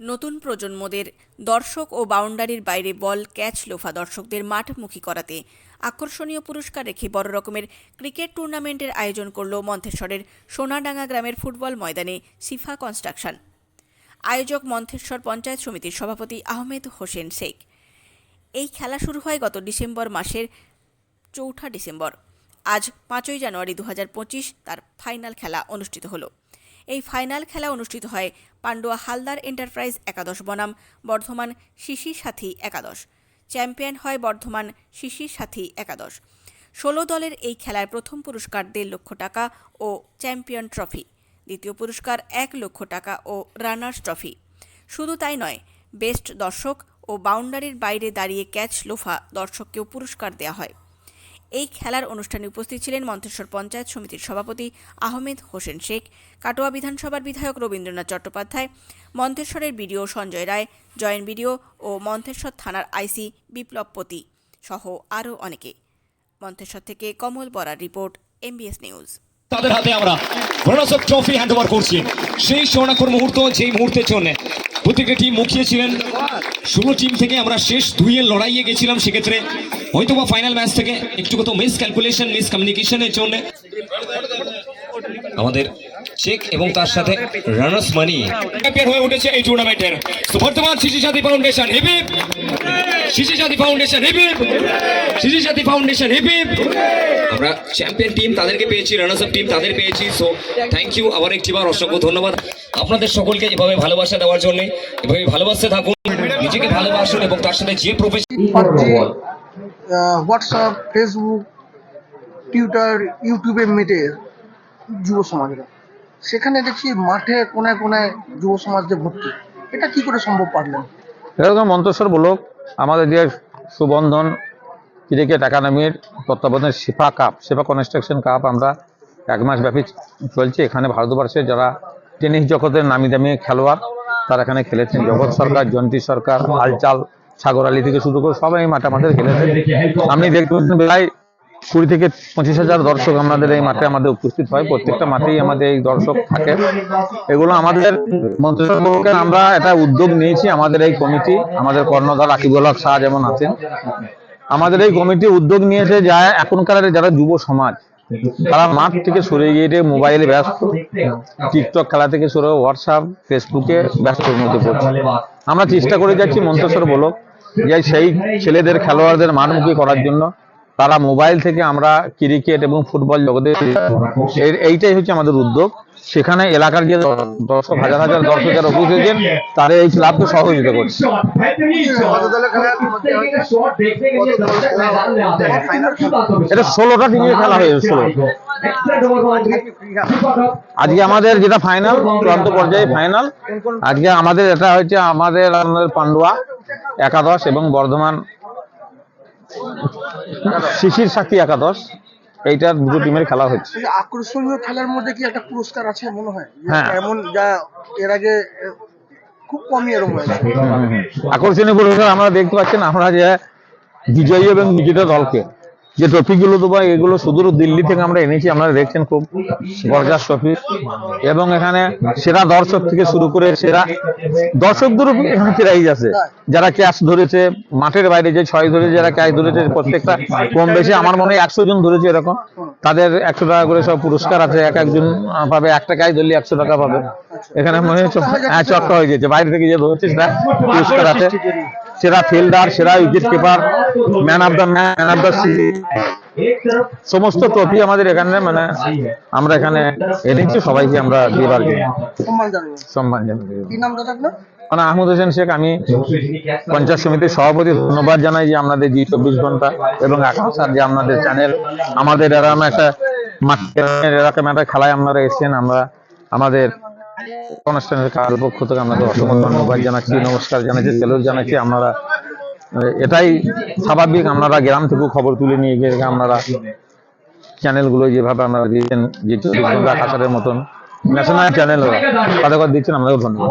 নতুন প্রজন্মদের দর্শক ও বাউন্ডারির বাইরে বল, ক্যাচ লোফা দর্শকদের মাঠমুখী করাতে আকর্ষণীয় পুরস্কার রেখে বড় রকমের ক্রিকেট টুর্নামেন্টের আয়োজন করল মন্থেশ্বরের সোনাডাঙ্গা গ্রামের ফুটবল ময়দানে সিফা কনস্ট্রাকশন। আয়োজক মন্থেশ্বর পঞ্চায়েত সমিতির সভাপতি আহমেদ হোসেন শেখ। এই খেলা শুরু হয় গত ডিসেম্বর মাসের চৌঠা ডিসেম্বর। আজ পাঁচই জানুয়ারি দু হাজার পঁচিশ তার ফাইনাল খেলা অনুষ্ঠিত হলো। এই ফাইনাল খেলা অনুষ্ঠিত হয় পান্ডুয়া হালদার এন্টারপ্রাইজ একাদশ বনাম, বর্ধমান শিশির সাথী একাদশ। চ্যাম্পিয়ন হয় বর্ধমান শিশির সাথী একাদশ। ষোলো দলের এই খেলার প্রথম পুরস্কার দেড় লক্ষ টাকা ও চ্যাম্পিয়ন ট্রফি, দ্বিতীয় পুরস্কার এক লক্ষ টাকা ও রানার্স ট্রফি। শুধু তাই নয়, বেস্ট দর্শক ও বাউন্ডারির বাইরে দাঁড়িয়ে ক্যাচ লোফা দর্শককেও পুরস্কার দেওয়া হয়। এই খেলার অনুষ্ঠানে উপস্থিত ছিলেন মন্তেশ্বর পঞ্চায়েত সমিতির সভাপতি আহমেদ হোসেন শেখ, কাটোয়া বিধানসভার বিধায়ক Rabindranath Chattopadhyay, মন্তেশ্বরের BDO Sanjay Roy joint BDO ও মন্তেশ্বর থানার আইসি বিপ্লবপতি সহ আরও অনেকে। মন্তেশ্বর থেকে Kamal Barar report, MBS news. তাদের হাতে আমরা রনার্স ট্রফি হ্যান্ড ওভার করছি। সেই স্বর্ণাক্ষর মুহূর্ত, যেই মুহূর্তের জন্য প্রত্যেকটা টিম মুখিয়েছিলেন ষোলো টিম থেকে আমরা শেষ দুইয়ের লড়াইয়ে গেছিলাম সেক্ষেত্রে। হয়তো বা ফাইনাল ম্যাচ থেকে একটু কত মিস ক্যালকুলেশন মিস কমিউনিকেশনের জন্য। আমাদের চেক এবং তার সাথে রানার্স মানি চ্যাম্পিয়ন হয়ে উঠেছে এই টুর্নামেন্টের বর্তমান শিশু সাথী ফাউন্ডেশন হেবি শিশু সাথী ফাউন্ডেশন হেবি শিশু সাথী ফাউন্ডেশন হেবি আমরা চ্যাম্পিয়ন টিম তাদেরকে পেয়েছি রানার্স আপ টিম তাদের পেয়েছি। সো থ্যাংক ইউ আবার একটিবার অসংখ্য ধন্যবাদ। আপনাদের সকলকে এভাবে ভালোবাসা দেওয়ার জন্য এভাবে ভালোবাসতে থাকুন নিজেকে ভালোবাসুন এবং তার সাথে যে প্রফেশন হোয়াটসঅ্যাপ ফেসবুক টুইটার ইউটিউবে মেটে যুব সমাজরা। সেখানে দেখছি মাঠে কোনায় কোনায় যুব সমাজদের ভর্তি। এটা কি করে সম্ভব পারলেন? এরকম মন্তেশ্বর ব্লক আমাদের যে সুবন্ধন ক্রিকেট একাডেমির তত্ত্বাবধানে শিফা কাপ শিফা কনস্ট্রাকশন কাপ আমরা এক মাস ব্যাপী চলছে। এখানে ভারতবর্ষের যারা টেনিস জগতের নামি দামি খেলোয়াড়, তারা এখানে খেলেছেন জগৎ সরকার, জয়ন্তী সরকার আলচাল সাগর আলী থেকে শুরু করে সবাই মাঠে আমাদের খেলেছে আপনি দেখতে পাচ্ছেন প্রায় কুড়ি থেকে পঁচিশ হাজার দর্শক আমাদের এই মাঠে আমাদের উপস্থিত হয়। প্রত্যেকটা মাঠেই আমাদের এই দর্শক থাকে। এগুলো আমাদের মন্ত্রিসভাকে আমরা একটা উদ্যোগ নিয়েছি, আমাদের এই কমিটি, আমাদের কর্ণধার আকিবুল হক শাহ যেমন আছেন। আমাদের এই কমিটি উদ্যোগ নিয়েছে যা এখনকার যারা যুব সমাজ তারা মাঠ থেকে সরে গিয়ে মোবাইলে ব্যস্ত। টিকটক খেলা থেকে সরে হোয়াটসঅ্যাপ ফেসবুকে ব্যস্তর মধ্যে পড়ছে আমরা চেষ্টা করে যাচ্ছি মন্তেশ্বর বলো, যে সেই ছেলেদের, খেলোয়াড়দের মানমুখী করার জন্য। তারা মোবাইল থেকে আমরা ক্রিকেট এবং ফুটবল জগতে এইটাই হচ্ছে আমাদের উদ্যোগ। সেখানে এলাকার যে দর্শক হাজার হাজার দর্শক যারা উপস্থিত তারা এই ক্লাবকে সহযোগিতা করছে। এটা ষোলোটা টিমের খেলা হয়েছে ষোলো আজকে আমাদের যেটা ফাইনাল চূড়ান্ত পর্যায়ে ফাইনাল আজকে আমাদের এটা হচ্ছে আমাদের আমাদের পান্ডুয়া, একাদশ এবং বর্ধমান শিশির সাক্ষী একাদশ। এইটা দুটো টিমের খেলা হচ্ছে আকর্ষণীয় খেলার মধ্যে কি একটা পুরস্কার আছে মনে হয়? হ্যাঁ। এমন যা এর আগে খুব কমই এরকম আকর্ষণীয় পুরস্কার আমরা দেখতে পাচ্ছেন আমরা যে বিজয়ী এবং বিজেতা দলকে যে ট্রফিগুলো দেবো, এগুলো শুধু দিল্লি থেকে আমরা এনেছি, আপনারা দেখছেন খুব গর্জাস ট্রফি। এবং এখানে সেরা দর্শক থেকে শুরু করে সেরা দর্শকদেরও এখানে প্রাইজ আছে। যারা ক্যাশ ধরেছে, মাঠের বাইরে যে ছয় ধরে যারা ক্যাশ ধরেছে, প্রত্যেকটা কম বেশি, আমার মনে হয় একশো জন ধরেছে এরকম। তাদের একশো টাকা করে সব পুরস্কার আছে, এক একজন পাবে এক টাকায় ধরলে একশো টাকা পাবে। এখানে মনে হচ্ছে হ্যাঁ চক্কা হয়ে গেছে। বাইরে থেকে যে ধরছে, সেটা পুরস্কার আছে। সেরা ফিল্ডার সেরা wicket keeper man of the man of the সমস্ত ট্রফি আমাদের এখানে মানে আমরা এখানে এনেছি সবাইকে আমরা দিবার সম্মান মানে আহমদ হোসেন শেখ। আমি পঞ্চায়েত সমিতির সভাপতি। ধন্যবাদ জানাই যে আপনাদের জি চব্বিশ ঘণ্টা এবং আকাশ আর যে আপনাদের চ্যানেল আমাদের এরকম একটা এরকম একটা খেলায় আপনারা এসেছেন। আমরা আমাদের অনুষ্ঠানের কার পক্ষ থেকে অসংখ্য ধন্যবাদ জানাচ্ছি, নমস্কার জানাচ্ছি জানাচ্ছি। আপনারা এটাই স্বাভাবিক, আপনারা গ্রাম থেকেও খবর তুলে নিয়ে গিয়ে আপনারা চ্যানেলগুলো যেভাবে আপনারা দিয়েছেন যে আকাশের মতন ন্যাশনাল চ্যানেল তাদের দিচ্ছেন আপনাদের ধন্যবাদ।